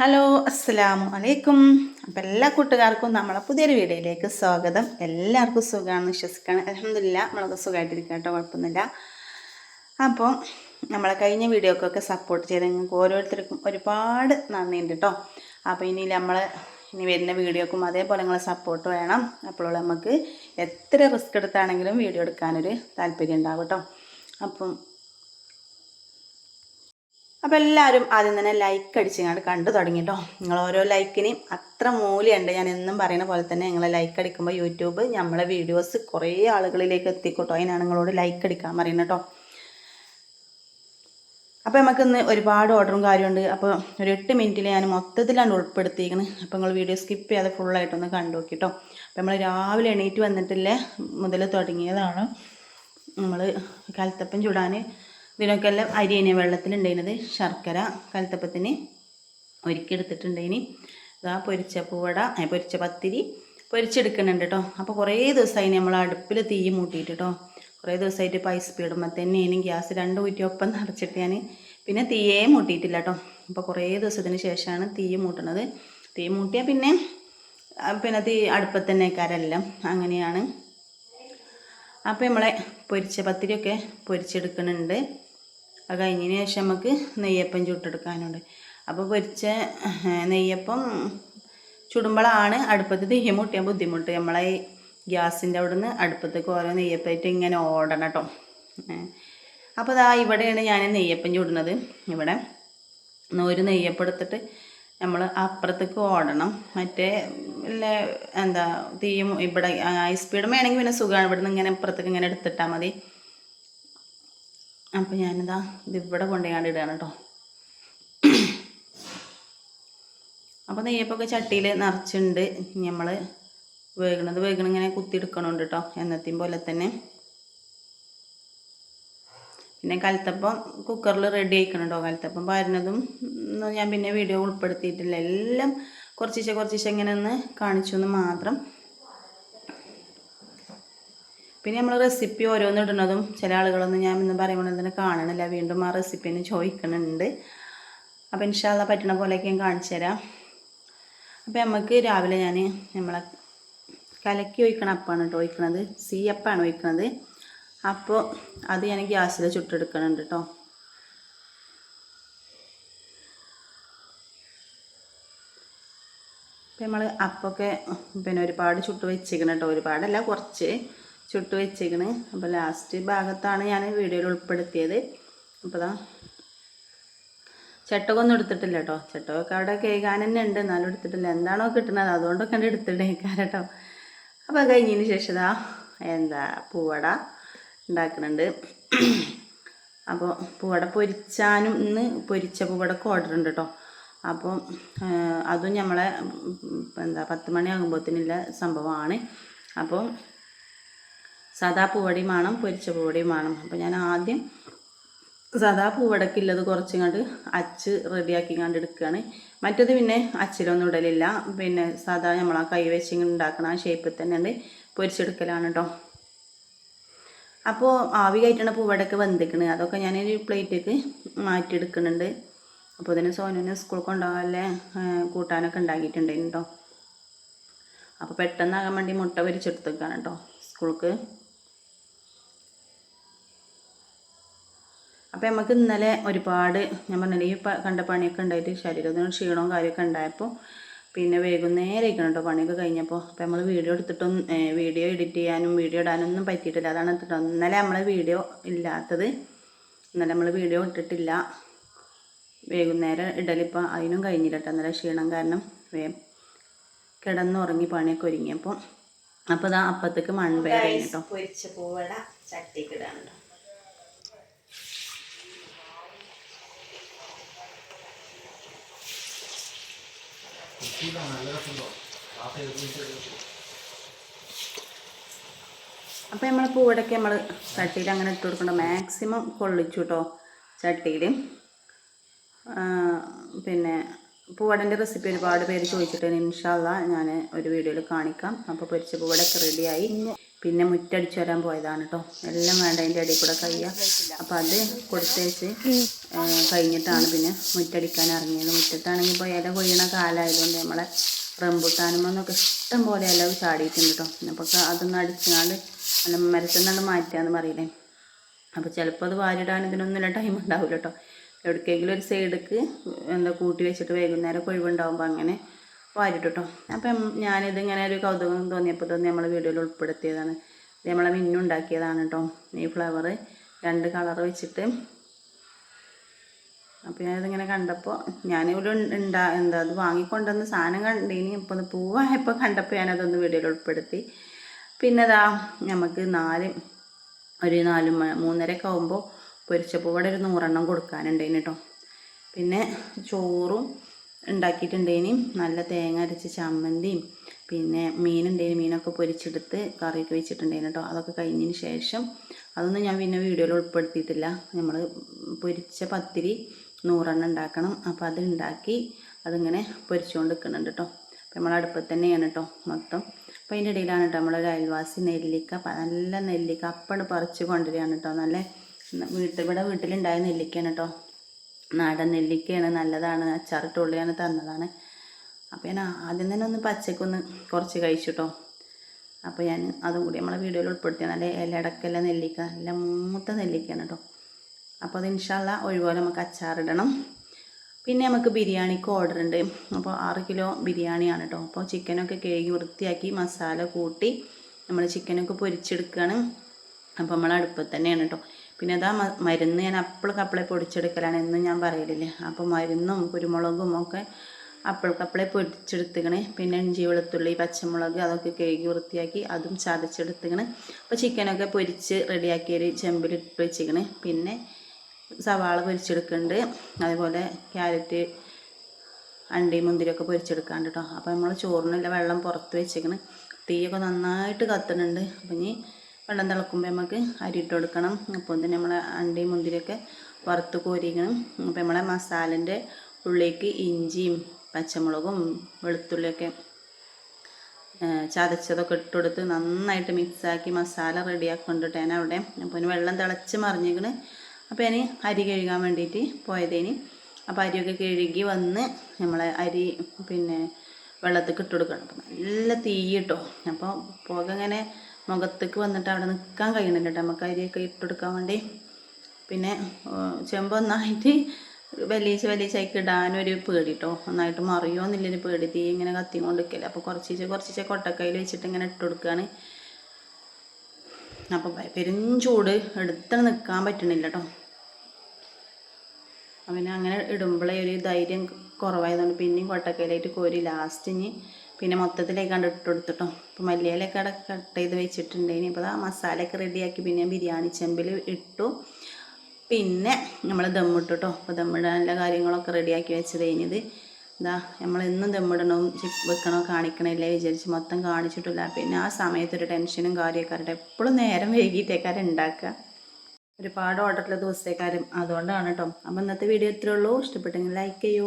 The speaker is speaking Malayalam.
ഹലോ അസ്സലാമു അലൈക്കും. അപ്പം എല്ലാ കൂട്ടുകാർക്കും നമ്മളെ പുതിയൊരു വീഡിയോയിലേക്ക് സ്വാഗതം. എല്ലാവർക്കും സുഖമാണെന്ന് വിശ്വസിക്കുകയാണ് അലഹമില്ല നമ്മളൊക്കെ സുഖമായിട്ടിരിക്കുക കേട്ടോ കുഴപ്പമൊന്നുമില്ല. അപ്പോൾ നമ്മളെ കഴിഞ്ഞ വീഡിയോക്കൊക്കെ സപ്പോർട്ട് ചെയ്ത് നിങ്ങൾക്ക് ഓരോരുത്തർക്കും ഒരുപാട് നന്ദിയുണ്ട് കേട്ടോ. അപ്പോൾ ഇനി നമ്മൾ ഇനി വരുന്ന വീഡിയോക്കും അതേപോലെ നിങ്ങളെ സപ്പോർട്ട് വേണം. അപ്പോൾ നമുക്ക് എത്ര റിസ്ക് എടുത്താണെങ്കിലും വീഡിയോ എടുക്കാനൊരു താല്പര്യം ഉണ്ടാവും കേട്ടോ. അപ്പം അപ്പോൾ എല്ലാവരും ആദ്യം തന്നെ ലൈക്ക് അടിച്ചങ്ങാണ്ട് കണ്ടു തുടങ്ങി കേട്ടോ നിങ്ങൾ ഓരോ ലൈക്കിനെയും അത്ര മൂല്യമുണ്ട് ഞാൻ എന്നും പറയുന്ന പോലെ തന്നെ നിങ്ങൾ ലൈക്ക് അടിക്കുമ്പോൾ യൂട്യൂബ് നമ്മളെ വീഡിയോസ് കുറേ ആളുകളിലേക്ക് എത്തിക്കോട്ടോ. അതിനാണ് നിങ്ങളോട് ലൈക്ക് അടിക്കാൻ പറയുന്നത് കേട്ടോ നമുക്ക് ഇന്ന് ഒരുപാട് ഓർഡറും കാര്യമുണ്ട് അപ്പോൾ ഒരു എട്ട് മിനിറ്റിൽ ഞാൻ മൊത്തത്തിലാണ് ഉൾപ്പെടുത്തിയിരിക്കുന്നത് അപ്പോൾ നിങ്ങൾ വീഡിയോ സ്കിപ്പ് ചെയ്യാതെ ഫുള്ളായിട്ടൊന്ന് കണ്ടു നോക്കിട്ടോ. അപ്പോൾ നമ്മൾ രാവിലെ എണീറ്റ് വന്നിട്ടില്ലേ? മുതൽ തുടങ്ങിയതാണ്. നമ്മൾ കലത്തപ്പം ചൂടാൻ ഇതിനൊക്കെ എല്ലാം അരി തന്നെ വെള്ളത്തിലുണ്ടായിരുന്നത് ശർക്കര കലത്തപ്പത്തിന് ഒരുക്കിയെടുത്തിട്ടുണ്ടായിന്. ഇതാ പൊരിച്ച പൂവട പൊരിച്ച പത്തിരി പൊരിച്ചെടുക്കുന്നുണ്ട് കേട്ടോ അപ്പോൾ കുറേ ദിവസമായി നമ്മൾ അടുപ്പിൽ തീ മൂട്ടിയിട്ട് കേട്ടോ കുറേ ദിവസമായിട്ട് പൈസ പീടുമ്പോൾ തന്നെ ഇനി ഗ്യാസ് രണ്ട് കുറ്റി ഒപ്പം നിറച്ചിട്ട് ഞാൻ പിന്നെ തീയേ മൂട്ടിയിട്ടില്ല കേട്ടോ അപ്പോൾ കുറേ ദിവസത്തിന് ശേഷമാണ് തീ മൂട്ടുന്നത് തീ മൂട്ടിയാൽ പിന്നെ പിന്നെ തീ അടുപ്പത്ത് തന്നെ കരെല്ലാം അങ്ങനെയാണ്. അപ്പോൾ നമ്മളെ പൊരിച്ച പത്തിരിയൊക്കെ പൊരിച്ചെടുക്കുന്നുണ്ട്. അത് കഴിഞ്ഞതിന് ശേഷം നമുക്ക് നെയ്യപ്പം ചുട്ടെടുക്കാനുണ്ട്. അപ്പോൾ പൊരിച്ച നെയ്യപ്പം ചുടുമ്പോഴാണ് അടുപ്പത്ത് തീ മുട്ടിയാൻ ബുദ്ധിമുട്ട്. നമ്മളെ ഗ്യാസിന്റെ അവിടെ നിന്ന് അടുപ്പത്തേക്ക് ഓരോ നെയ്യപ്പമായിട്ട് ഇങ്ങനെ ഓടണം കേട്ടോ. അപ്പോൾ ഇതാ ഇവിടെയാണ് ഞാൻ നെയ്യപ്പം ചുടുന്നത്. ഇവിടെ ഒരു നെയ്യപ്പം എടുത്തിട്ട് നമ്മൾ അപ്പുറത്തേക്ക് ഓടണം. മറ്റേ എന്താ തീയും ഇവിടെ ഹൈ സ്പീഡും വേണമെങ്കിൽ പിന്നെ സുഖമാണ്. ഇവിടെ നിന്ന് ഇങ്ങനെ അപ്പുറത്തേക്ക് ഇങ്ങനെ എടുത്തിട്ടാൽ മതി. അപ്പം ഞാനിതാ ഇത് ഇവിടെ കൊണ്ടുപോയാണ്ട് ഇടുകയാണ് കേട്ടോ അപ്പോൾ നെയ്യപ്പൊക്കെ ചട്ടിയിൽ നിറച്ചുണ്ട്. നമ്മൾ വേഗണത് വേഗണ ഇങ്ങനെ കുത്തിയെടുക്കണുണ്ട് കേട്ടോ എന്നത്തെയും പോലെ തന്നെ. പിന്നെ കലത്തപ്പം കുക്കറിൽ റെഡി ആയിക്കണുണ്ടോ കലത്തപ്പം പാരുന്നതും ഞാൻ പിന്നെ വീഡിയോ ഉൾപ്പെടുത്തിയിട്ടില്ല. എല്ലാം കുറച്ചിശെ കുറച്ചിശെ ഇങ്ങനെ ഒന്ന് കാണിച്ചു എന്ന് മാത്രം. പിന്നെ നമ്മൾ റെസിപ്പി ഓരോന്ന് ഇടുന്നതും ചില ആളുകളൊന്നും ഞാൻ ഇന്ന് പറയുമ്പോൾ തന്നെ കാണണില്ല. വീണ്ടും ആ റെസിപ്പി തന്നെ ചോദിക്കുന്നുണ്ട് അപ്പോൾ ഇൻഷാല്ല പറ്റണ പോലെയൊക്കെ ഞാൻ കാണിച്ചു തരാം. അപ്പോൾ നമുക്ക് രാവിലെ ഞാൻ നമ്മളെ കലക്കി ഒഴിക്കണ അപ്പാണ് കേട്ടോ ഒഴിക്കണത്. സി അപ്പാണ് ഒഴിക്കണത്. അപ്പോൾ അത് ഞാൻ ഗ്യാസിൽ ചുട്ടെടുക്കണുണ്ട് കേട്ടോ നമ്മൾ അപ്പൊക്കെ പിന്നെ ഒരുപാട് ചുട്ട് വെച്ചേക്കണം കേട്ടോ ഒരുപാടല്ല കുറച്ച്. ചുട്ട് വെച്ചേക്കണ്. അപ്പോൾ ലാസ്റ്റ് ഭാഗത്താണ് ഞാൻ വീഡിയോയിൽ ഉൾപ്പെടുത്തിയത്. അപ്പോൾ ദാ ചട്ടകൊന്നും എടുത്തിട്ടില്ല കേട്ടോ ചട്ടകൊക്കെ അവിടെ കേൾക്കാൻ തന്നെ ഉണ്ട്. എന്നാലും എടുത്തിട്ടില്ല. എന്താണോ കിട്ടുന്നത് അതുകൊണ്ടൊക്കെ ഉണ്ട് എടുത്തിട്ടേക്കാൻ കേട്ടോ അപ്പോൾ കഴിഞ്ഞതിന് ശേഷം ദാ എന്താ പൂവട ഉണ്ടാക്കുന്നുണ്ട് അപ്പോൾ പൂവട പൊരിച്ചാനും ഇന്ന് പൊരിച്ച പൂവടക്ക് ഓർഡർ ഉണ്ട് കേട്ടോ അപ്പം അതും നമ്മളെ എന്താ പത്ത് മണിയാകുമ്പോഴത്തേനുള്ള സംഭവമാണ്. അപ്പോൾ സാദാ പൂവടിയും വേണം പൊരിച്ച പൂവടിയും വേണം അപ്പോൾ ഞാൻ ആദ്യം സാദാ പൂവടക്കുള്ളത് കുറച്ചും കണ്ട് അച്ച് റെഡിയാക്കി കണ്ട് എടുക്കുകയാണ് മറ്റത് പിന്നെ അച്ചിലൊന്നും ഇടലില്ല. പിന്നെ സാദാ നമ്മൾ ആ കൈ വെച്ച് ഉണ്ടാക്കണ ആ ഷേപ്പിൽ തന്നെ ഉണ്ട് പൊരിച്ചെടുക്കലാണ് കേട്ടോ അപ്പോൾ ആവി കയറ്റണ പൂവടക്ക് വെന്തിക്കണ്. അതൊക്കെ ഞാനൊരു പ്ലേറ്റേക്ക് മാറ്റിയെടുക്കുന്നുണ്ട്. അപ്പോൾ ഇതിന് സോനുവിന് സ്കൂൾ കൊണ്ടുപോകാല്ലേ കൂട്ടാനൊക്കെ ഉണ്ടാക്കിയിട്ടുണ്ടായിരുന്നു കേട്ടോ അപ്പോൾ പെട്ടെന്നാകാൻ വേണ്ടി മുട്ട പൊരിച്ചെടുത്തേക്കാണ് കേട്ടോ സ്കൂൾക്ക് അപ്പോൾ നമുക്ക് ഇന്നലെ ഒരുപാട് ഞാൻ പറഞ്ഞില്ല ഈ കണ്ട പണിയൊക്കെ ഉണ്ടായിട്ട് ശരീരത്തിന് ക്ഷീണവും കാര്യമൊക്കെ ഉണ്ടായപ്പോൾ പിന്നെ വൈകുന്നേരം ഇരിക്കണം കേട്ടോ പണിയൊക്കെ കഴിഞ്ഞപ്പോൾ അപ്പോൾ നമ്മൾ വീഡിയോ എടുത്തിട്ടും വീഡിയോ എഡിറ്റ് ചെയ്യാനും വീഡിയോ ഇടാനൊന്നും പറ്റിയിട്ടില്ല. അതാണ് എടുത്തിട്ട്. ഇന്നലെ നമ്മൾ വീഡിയോ ഇല്ലാത്തത്. ഇന്നലെ നമ്മൾ വീഡിയോ ഇട്ടിട്ടില്ല. വൈകുന്നേരം ഇടലിപ്പോൾ അതിനും കഴിഞ്ഞില്ല കേട്ടോ ഇന്നലെ ക്ഷീണം കാരണം വേ കിടന്നുറങ്ങി പണിയൊക്കെ ഒരുങ്ങിയപ്പോൾ അപ്പോൾ ഇതാ അപ്പത്തേക്ക് മൺപയർ കേട്ടോ പൊരിച്ച പൂവട ചട്ടിക്ക് അപ്പോൾ നമ്മൾ പൂവടയ്ക്ക് നമ്മൾ ചട്ടിയിൽ അങ്ങനെ ഇട്ട് കൊടുക്കണം മാക്സിമം കൊള്ളിച്ചു കേട്ടോ ചട്ടിയിൽ പിന്നെ പൂവടന്റെ റെസിപ്പി ഒരുപാട് പേര് ചോദിച്ചിട്ടുണ്ട്. ഇൻഷാല്ല ഞാൻ ഒരു വീഡിയോയിൽ കാണിക്കാം. അപ്പോൾ പൊരിച്ച പൂവടൊക്കെ റെഡിയായി പിന്നെ മുറ്റടിച്ചു വരാൻ പോയതാണ് കേട്ടോ എല്ലാം വേണ്ട അതിന്റെ ഇടയിൽ കൂടെ കഴിയുക അപ്പോൾ അത് കൊടുത്തേച്ച് കഴിഞ്ഞിട്ടാണ് പിന്നെ മുറ്റടിക്കാൻ ഇറങ്ങിയത്. മുറ്റത്താണെങ്കിൽ ഇപ്പോൾ ഇല കൊയ്യണ കാലമായതുകൊണ്ട് നമ്മളെ റംബുട്ടാനുമെന്നൊക്കെ ഇഷ്ടം പോലെ ഇല ചാടിയിട്ടുണ്ട് കേട്ടോ അപ്പോൾ അതൊന്നും അടിച്ചാണ്ട് നല്ല മരത്തിൽ നിന്നാണ് മാറ്റുകയെന്ന് പറയില്ലേ. അപ്പോൾ ചിലപ്പോൾ അത് വാരിടാൻ ഇതിനൊന്നുമില്ല ടൈം ഉണ്ടാവില്ല കേട്ടോ എവിടേക്കെങ്കിലും ഒരു സൈഡിക്ക് എന്താ കൂട്ടി വെച്ചിട്ട് വൈകുന്നേരം ഒഴിവുണ്ടാകുമ്പോൾ അങ്ങനെ വാരിട്ടു കേട്ടോ അപ്പം ഞാനിതിങ്ങനെ ഒരു കൗതുകം തോന്നിയപ്പോൾ തോന്നി നമ്മൾ വീഡിയോയിൽ ഉൾപ്പെടുത്തിയതാണ്. ഇത് നമ്മളെ മിന്നുണ്ടാക്കിയതാണ് കേട്ടോ ഈ ഫ്ലവർ രണ്ട് കളർ വെച്ചിട്ട്. അപ്പോൾ ഞാനിതിങ്ങനെ കണ്ടപ്പോൾ ഞാനിവിടെ ഉണ്ടാ എന്താ അത് വാങ്ങിക്കൊണ്ടുവന്ന് സാധനം കണ്ടീനി ഇപ്പോൾ ഇത് പൂവായപ്പോൾ കണ്ടപ്പോൾ ഞാനതൊന്ന് വീഡിയോയിൽ ഉൾപ്പെടുത്തി. പിന്നെ ഇതാ നമുക്ക് നാല് ഒരു നാല് മൂന്നരയൊക്കെ ആകുമ്പോൾ പൊരിച്ചപ്പൂവിടെ ഒരു നൂറെണ്ണം കൊടുക്കാനുണ്ടേന് കേട്ടോ പിന്നെ ചോറും ഉണ്ടാക്കിയിട്ടുണ്ടേനി. നല്ല തേങ്ങ അരച്ച് ചമ്മന്തിയും പിന്നെ മീനുണ്ടേനും. മീനൊക്കെ പൊരിച്ചെടുത്ത് കറിയൊക്കെ വെച്ചിട്ടുണ്ടേന് കേട്ടോ അതൊക്കെ കഴിഞ്ഞതിന് ശേഷം അതൊന്നും ഞാൻ പിന്നെ വീഡിയോയിൽ ഉൾപ്പെടുത്തിയിട്ടില്ല. നമ്മൾ പൊരിച്ച പത്തിരി നൂറെണ്ണം ഉണ്ടാക്കണം. അപ്പോൾ അത് ഉണ്ടാക്കി അതിങ്ങനെ പൊരിച്ചുകൊണ്ട് നിൽക്കുന്നുണ്ട് കേട്ടോ അപ്പോൾ നമ്മൾ അടുപ്പത്ത് തന്നെയാണ് കേട്ടോ മൊത്തം. അപ്പോൾ അതിന്റെ ഇടയിലാണ് കേട്ടോ നമ്മളൊരു അയൽവാസി നെല്ലിക്ക നല്ല നെല്ലിക്ക അപ്പണ് പറിച്ച് കൊണ്ടുവരികയാണ് കേട്ടോ നല്ല വീട്ടിൽ ഇവിടെ വീട്ടിലുണ്ടായ നെല്ലിക്കയാണ് കേട്ടോ നാടൻ നെല്ലിക്കയാണ് നല്ലതാണ്. അച്ചാറിട്ടുള്ളിയാണ് തന്നതാണ്. അപ്പോൾ ഞാൻ ആദ്യം തന്നെ ഒന്ന് പച്ചക്കൊന്ന് കുറച്ച് കഴിച്ചു കേട്ടോ അപ്പോൾ ഞാൻ അതും കൂടി നമ്മളെ വീഡിയോയിൽ ഉൾപ്പെടുത്തിയ നല്ല ഇലടക്കല്ല നെല്ലിക്ക നല്ല മൂത്ത നെല്ലിക്കയാണ് കേട്ടോ അപ്പോൾ അത് ഇൻഷാല്ല ഒഴിപോലെ നമുക്ക് അച്ചാറിടണം. പിന്നെ നമുക്ക് ബിരിയാണിക്ക് ഓർഡർ ഉണ്ട് അപ്പോൾ ആറ് കിലോ ബിരിയാണിയാണ് കേട്ടോ അപ്പോൾ ചിക്കനൊക്കെ കഴുകി വൃത്തിയാക്കി മസാല കൂട്ടി നമ്മൾ ചിക്കനൊക്കെ പൊരിച്ചെടുക്കുകയാണ് അപ്പോൾ നമ്മൾ അടുപ്പത്ത് തന്നെയാണ് കേട്ടോ പിന്നെ അതാ മരുന്ന് ഞാൻ അപ്പിളക്കപ്പിളെ പൊടിച്ചെടുക്കലാണ് എന്നും ഞാൻ പറയലില്ലേ. അപ്പോൾ മരുന്നും കുരുമുളകും ഒക്കെ അപ്പിളക്കപ്പിളെ പൊടിച്ചെടുത്തുക്കണേ. പിന്നെ ഇഞ്ചി വെളുത്തുള്ളി പച്ചമുളക് അതൊക്കെ കഴുകി വൃത്തിയാക്കി അതും ചതച്ചെടുത്തുക്കണ്. അപ്പോൾ ചിക്കനൊക്കെ പൊരിച്ച് റെഡിയാക്കിയൊരു ചെമ്പിലിട്ട് വെച്ചിക്കണ്. പിന്നെ സവാള പൊരിച്ചെടുക്കുന്നുണ്ട് അതേപോലെ ക്യാരറ്റ് അണ്ടി മുന്തിരിയൊക്കെ പൊരിച്ചെടുക്കാണ്ട് കേട്ടോ അപ്പോൾ നമ്മൾ ചോറിനുള്ള വെള്ളം പുറത്ത് വെച്ചേക്കണ്. തീയൊക്കെ നന്നായിട്ട് കത്തുന്നുണ്ട് അപ്പം ഇനി വെള്ളം തിളക്കുമ്പോൾ നമുക്ക് അരി ഇട്ട് കൊടുക്കണം. അപ്പോൾ തന്നെ നമ്മൾ അണ്ടി മുന്തിരിയൊക്കെ വറുത്ത് കോരിക്കണം. അപ്പോൾ നമ്മളെ മസാലന്റെ ഉള്ളിലേക്ക് ഇഞ്ചിയും പച്ചമുളകും വെളുത്തുള്ളിയൊക്കെ ചതച്ചതൊക്കെ ഇട്ട് കൊടുത്ത് നന്നായിട്ട് മിക്സാക്കി മസാല റെഡിയാക്കുന്നുണ്ട് ഞാൻ അവിടെ. അപ്പോൾ ഇനി വെള്ളം തിളച്ച് മറിഞ്ഞേക്കണ് അപ്പോൾ ഇനി അരി കഴുകാൻ വേണ്ടിയിട്ട് പോയതേന് അപ്പോൾ അരിയൊക്കെ കഴുകി വന്ന് നമ്മളെ അരി പിന്നെ വെള്ളത്തിൽ ഇട്ട് കൊടുക്കണം. നല്ല തീ കിട്ടും അപ്പോൾ പുക ഇങ്ങനെ മുഖത്തേക്ക് വന്നിട്ട് അവിടെ നിൽക്കാൻ കഴിയണില്ല കേട്ടോ നമുക്ക് അരിയൊക്കെ ഇട്ട് കൊടുക്കാൻ വേണ്ടി. പിന്നെ ചെമ്പൊന്നായിട്ട് വലിയ വലിയ ഇടാനൊരു പേടി കേട്ടോ ഒന്നായിട്ട് മറിയോ എന്നില്ലൊരു പേടി. തീ ഇങ്ങനെ കത്തി കൊണ്ട് നിൽക്കില്ല അപ്പോൾ കുറച്ചിച്ച് കുറച്ചിച്ച് കൊട്ടക്കയിൽ വെച്ചിട്ട് ഇങ്ങനെ ഇട്ട് കൊടുക്കുകയാണ് അപ്പോൾ പെരും ചൂട് എടുത്താണ് നിൽക്കാൻ പറ്റണില്ല കേട്ടോ അവനെ അങ്ങനെ ഇടുമ്പോഴേ ഒരു ധൈര്യം കുറവായതുകൊണ്ട് പിന്നെയും കൊട്ടക്കയിലായിട്ട് കോരി ലാസ്റ്റ് ഇനി പിന്നെ മൊത്തത്തിലേക്കാണ്ട് ഇട്ട് കൊടുത്തിട്ടോ. അപ്പോൾ മല്ലിയിലൊക്കെ അവിടെ കട്ട് ചെയ്ത് വെച്ചിട്ടുണ്ട്. ഇപ്പോൾ ആ മസാലയൊക്കെ റെഡിയാക്കി പിന്നെ ബിരിയാണി ചെമ്പിൽ ഇട്ടു. പിന്നെ നമ്മൾ ദമ്മിട്ടോ അപ്പോൾ ദമ്മിടാനുള്ള കാര്യങ്ങളൊക്കെ റെഡിയാക്കി വെച്ചത് കഴിഞ്ഞത്. ഇതാ നമ്മൾ ഇന്നും ദമ്മിടണോ വെക്കണോ കാണിക്കണില്ലേ വിചാരിച്ച് മൊത്തം കാണിച്ചിട്ടില്ല. പിന്നെ ആ സമയത്തൊരു ടെൻഷനും കാര്യമൊക്കെ എപ്പോഴും നേരം വൈകിട്ടേക്കാരം ഉണ്ടാക്കുക ഒരുപാട് ഓർഡറുള്ള ദിവസത്തേക്കാരും. അതുകൊണ്ടാണ് കേട്ടോ അപ്പോൾ ഇന്നത്തെ വീഡിയോ ഇത്രേ ഉള്ളൂ. ഇഷ്ടപ്പെട്ടെങ്കിൽ ലൈക്ക് ചെയ്യൂ.